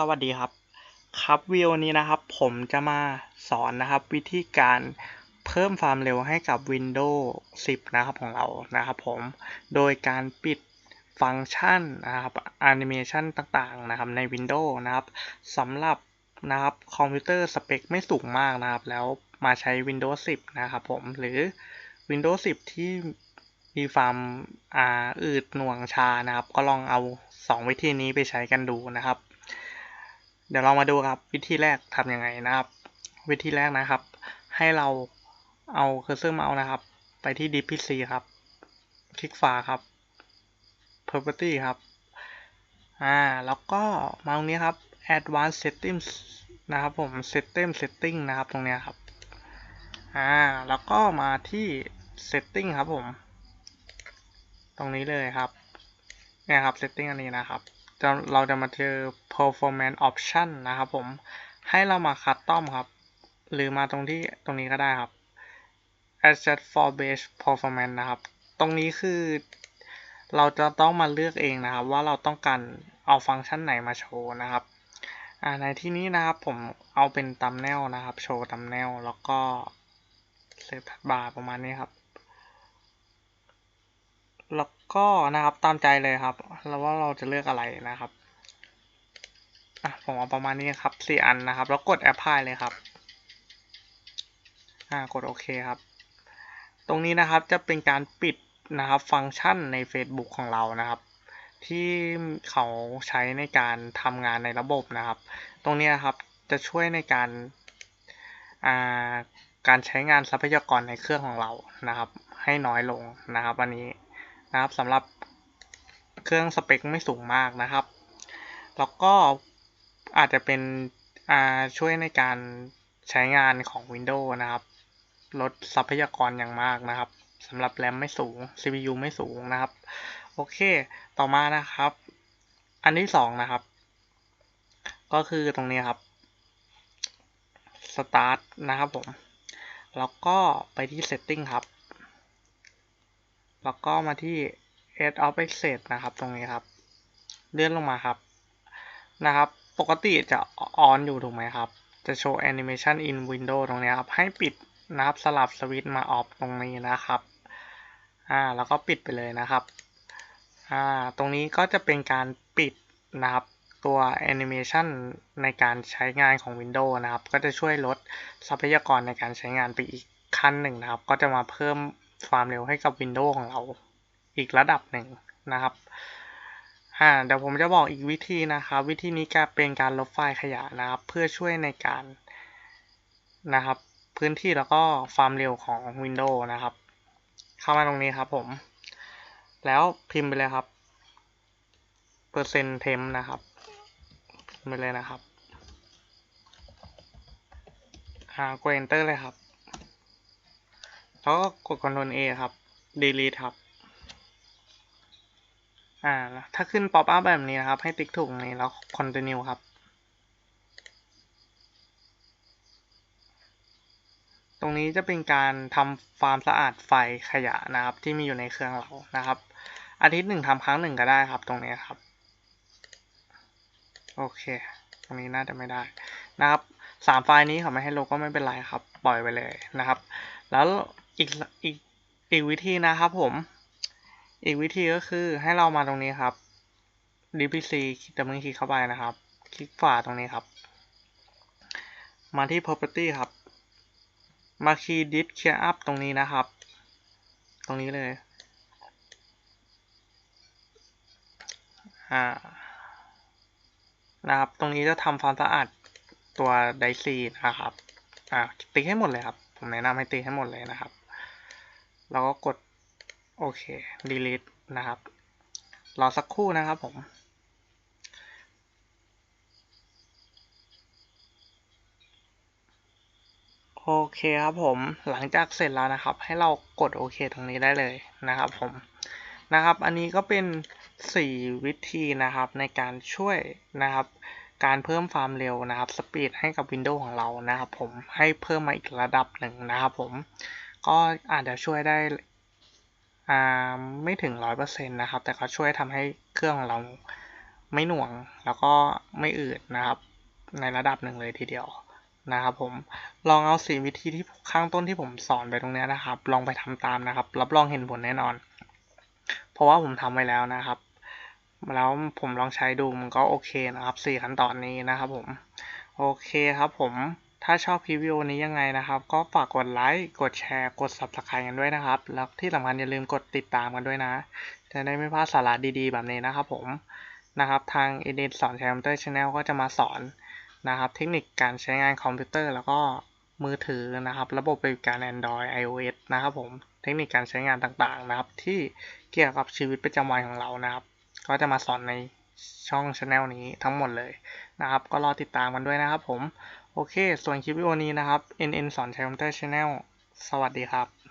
สวัสดีครับ ครับวิดีโอนี้นะครับ ผมจะมาสอนนะครับ วิธีการเพิ่มความเร็วให้กับ Windows 10 นะครับของเรานะครับผม โดยการปิดฟังก์ชันนะครับแอนิเมชันต่างๆนะครับใน Windows นะครับสำหรับนะครับคอมพิวเตอร์สเปคไม่สูงมากนะครับ แล้วมาใช้ Windows 10 นะครับผม หรือ Windows 10 ที่มีความอ่าอืดหน่วงชานะครับ ก็ลองเอา 2 วิธีนี้ไปใช้กันดูนะครับ เดี๋ยวเรามาดูครับ วิธีแรกทำยังไงนะครับ วิธีแรกนะครับ ให้เราเอาเคอร์เซอร์เมาส์นะครับ ไปที่ DPC ครับ คลิกขวาครับ Property ครับ อ่า แล้วก็มาตรงนี้ครับ Advanced Settings นะครับผม System Setting นะครับตรงนี้ครับ อ่า แล้วก็มาที่ Setting ครับผม ตรงนี้เลยครับเนี่ยครับ Setting อันนี้นะครับ เราจะมาเจอ performance option นะครับผม ให้เรามาคัสตอมครับ หรือมาตรงที่ตรงนี้ก็ได้ครับ adjust for base performance นะครับ ตรงนี้คือ เราจะต้องมาเลือกเองนะครับ ว่าเราต้องการเอาฟังก์ชันไหนมาโชว์นะครับในที่นี้นะครับผมเอาเป็นตัมเนลนะครับ โชว์ตัมเนลแล้วก็เซตบาร์ประมาณนี้ครับ แล้วก็นะครับตามใจเลยครับแล้วว่าเราจะเลือกอะไรนะครับอะผมเอาประมาณนี้ครับสี่อันนะครับ แล้วกด apply เลยครับอ่ากดโอเคครับ ตรงนี้นะครับจะเป็นการปิดนะครับฟังก์ชันใน Facebook ของเรานะครับ ที่เขาใช้ในการทำงานในระบบนะครับ ตรงนี้ครับจะช่วยในการาการใช้งานทรัพยากรในเครื่องของเรานะครับ ให้น้อยลงนะครับอันนี้ นะครับสำหรับเครื่องสเปคไม่สูงมากนะครับ แล้วก็อาจจะเป็นช่วยในการใช้งานของ Windows นะครับ ลดทรัพยากรอย่างมากนะครับสำหรับแรมไม่สูง CPU ไม่สูงนะครับ โอเค ต่อมานะครับ อันที่สองนะครับ ก็คือตรงนี้ครับ Start นะครับผม แล้วก็ไปที่ Setting ครับ แล้วก็มาที่ Edge of Access นะครับ ตรงนี้ครับ เลื่อนลงมาครับ นะครับ ปกติจะออนอยู่ถูกไหมครับ จะโชว์ Animation in Window ตรงนี้ครับ ให้ปิดนะครับสลับสวิตช์มาออฟตรงนี้นะครับ อ่า แล้วก็ปิดไปเลยนะครับ อ่า ตรงนี้ก็จะเป็นการปิดนะครับตัวแอนิเมชันในการใช้งานของ Windows นะครับ ก็จะช่วยลดทรัพยากรในการใช้งานไปอีกขั้นหนึ่งนะครับ ก็จะมาเพิ่ม ความเร็วให้กับ Windows ของเราอีกระดับหนึ่งนะครับอ่าเดี๋ยวผมจะบอกอีกวิธีนะครับ วิธีนี้จะเป็นการลบไฟล์ขยะนะครับ เพื่อช่วยในการนะครับ พื้นที่แล้วก็ความเร็วของ Windows นะครับ เข้ามาตรงนี้ครับผม แล้วพิมพ์ไปเลยครับเปอร์เซ็นต์เทมนะครับพิมพ์ไปเลยนะครับอ่ากด enter เลยครับ แล้วก็กด Ctrl A ครับ delete ครับ อ่า ถ้าขึ้น pop up แบบนี้นะครับ ให้ติ๊กถูกนี้แล้ว continue ครับ ตรงนี้จะเป็นการทำความสะอาดไฟขยะนะครับ ที่มีอยู่ในเครื่องเรานะครับ อาทิตย์หนึ่งทำครั้งหนึ่งก็ได้ครับ ตรงนี้ครับ โอเค ตรงนี้น่าจะไม่ได้นะครับสามไฟล์นี้เขาไม่ให้ลบก็ไม่เป็นไรครับ ปล่อยไปเลยนะครับ แล้ว อีกอีกอีกวิธีนะครับผม อีกวิธีก็คือให้เรามาตรงนี้ครับ dpc ดับเบิลคลิกเข้าไปนะครับ คลิกขวาตรงนี้ครับ มาที่ property ครับ มาคีย์ดิสเคลียร์อัพตรงนี้นะครับ ตรงนี้เลย อ่า นะครับ ตรงนี้จะทำความสะอาดตัวไดซีนะครับ อ่าติ๊กให้หมดเลยครับ ผมแนะนำให้ติ๊กให้หมดเลยนะครับ แล้วก็กดโอเค delete นะครับ รอสักครู่นะครับผม โอเคครับผม หลังจากเสร็จแล้วนะครับ ให้เรากดโอเคตรงนี้ได้เลยนะครับผม นะครับ อันนี้ก็เป็น 4 วิธีนะครับในการช่วยนะครับการเพิ่มความเร็วนะครับสปีดให้กับ Windows ของเรานะครับผมให้เพิ่มมาอีกระดับหนึ่งนะครับผม ก็อาจจะช่วยได้ไม่ถึง100%นต์นะครับ แต่ก็ช่วยทำให้เครื่องของเราไม่หน่วงแล้วก็ไม่อืดนะครับ ในระดับหนึ่งเลยทีเดียวนะครับผมลองเอาสี่วิธีที่ข้างต้นที่ผมสอนไปตรงนี้นะครับ ลองไปทำตามนะครับ รับรองเห็นผลแน่นอน เพราะว่าผมทำไว้แล้วนะครับ แล้วผมลองใช้ดูมันก็โอเคนะครับสี่ขั้นตอนนี้นะครับผม โอเคครับผม ถ้าชอบคลิปวิดีโอนี้ยังไงนะครับ ก็ฝากกดไลค์ กดแชร์ กด subscribe กันด้วยนะครับ แล้วที่สำคัญอย่าลืมกดติดตามกันด้วยนะ จะได้ไม่พลาดสาระดีๆ แบบนี้นะครับผมนะครับ ทางเอเดนสอนใช้คอมพิวเตอร์ชาแนลก็จะมาสอนนะครับ เทคนิคการใช้งานคอมพิวเตอร์แล้วก็มือถือนะครับ ระบบบริการ Android iOS นะครับผม เทคนิคการใช้งานต่างๆนะครับ ที่เกี่ยวกับชีวิตประจำวันของเรานะครับ ก็จะมาสอนในช่องช anel นี้ทั้งหมดเลยนะครับ ก็รอติดตามกันด้วยนะครับผม โอเค ส่วนคลิปวิดีโอนี้นะครับ NN สอนใช้คอมพิวเตอร์ช anel สวัสดีครับ